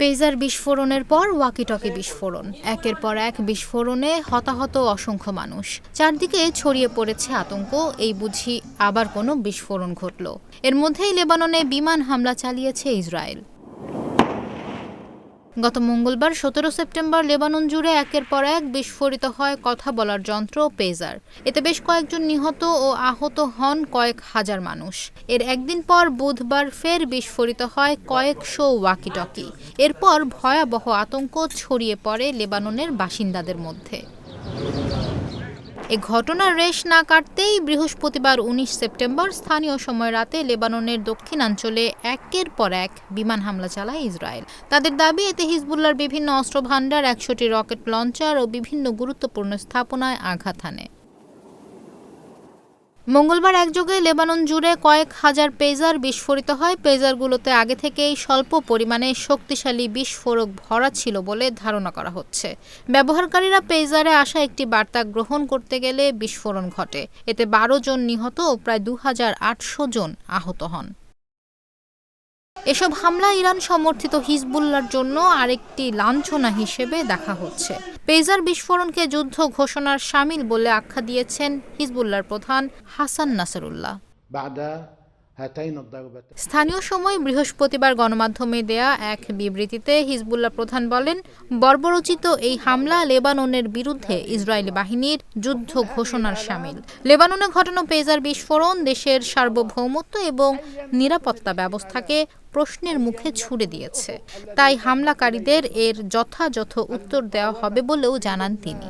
পেজার বিস্ফোরণের পর ওয়াকিটকি বিস্ফোরণ। একের পর এক বিস্ফোরণে হতাহত অসংখ্য মানুষ। চারদিকে ছড়িয়ে পড়েছে আতঙ্ক, এই বুঝি আবার কোনো বিস্ফোরণ ঘটল। এর মধ্যেই লেবাননে বিমান হামলা চালিয়েছে ইসরায়েল। গত মঙ্গলবার সতেরো সেপ্টেম্বর লেবানন জুড়ে একের পর এক বিস্ফোরিত হয় কথা বলার যন্ত্র ও পেজার। এতে বেশ কয়েকজন নিহত ও আহত হন কয়েক হাজার মানুষ। এর একদিন পর বুধবার ফের বিস্ফোরিত হয় কয়েক কয়েকশো ওয়াকিটকি। এরপর ভয়াবহ আতঙ্ক ছড়িয়ে পড়ে লেবাননের বাসিন্দাদের মধ্যে। এ ঘটনার রেশ না কাটতেই বৃহস্পতিবার উনিশ সেপ্টেম্বর স্থানীয় সময় রাতে লেবাননের দক্ষিণাঞ্চলে একের পর এক বিমান হামলা চালায় ইসরায়েল। তাদের দাবি, এতে হিজবুল্লার বিভিন্ন অস্ত্রভাণ্ডার, একশোটি রকেট লঞ্চার ও বিভিন্ন গুরুত্বপূর্ণ স্থাপনায় আঘাত হানে। মঙ্গলবার একযোগে লেবানন জুড়ে কয়েক হাজার পেজার বিস্ফোরিত হয়। পেজারগুলোতে আগে থেকেই স্বল্প পরিমাণে শক্তিশালী বিস্ফোরক ভরা ছিল বলে ধারণা করা হচ্ছে। ব্যবহারকারীরা পেজারে আসা একটি বার্তা গ্রহণ করতে গেলে বিস্ফোরণ ঘটে। এতে বারো জন নিহত ও প্রায় দু হাজার আটশো জন আহত হন। এসব হামলা ইরান সমর্থিত হিজবুল্লার জন্য আরেকটি লাঞ্ছনা হিসেবে দেখা হচ্ছে। পেজার বিস্ফোরণকে যুদ্ধ ঘোষণার সামিল বলে আখ্যা দিয়েছেন হিজবুল্লার প্রধান হাসান নাসরুল্লাহ। স্থানীয় সময় বৃহস্পতিবার গণমাধ্যমে দেয়া এক বিবৃতিতে হিজবুল্লাহ প্রধান বলেন বর্বরচিত এই হামলা লেবাননের বিরুদ্ধে ইসরায়েলি বাহিনীর যুদ্ধ ঘোষণার সামিল। লেবাননে ঘটানো পেজার বিস্ফোরণ দেশের সার্বভৌমত্ব এবং নিরাপত্তা ব্যবস্থাকে প্রশ্নের মুখে ছুড়ে দিয়েছে। তাই হামলাকারীদের এর যথাযথ উত্তর দেওয়া হবে বলেও জানান তিনি।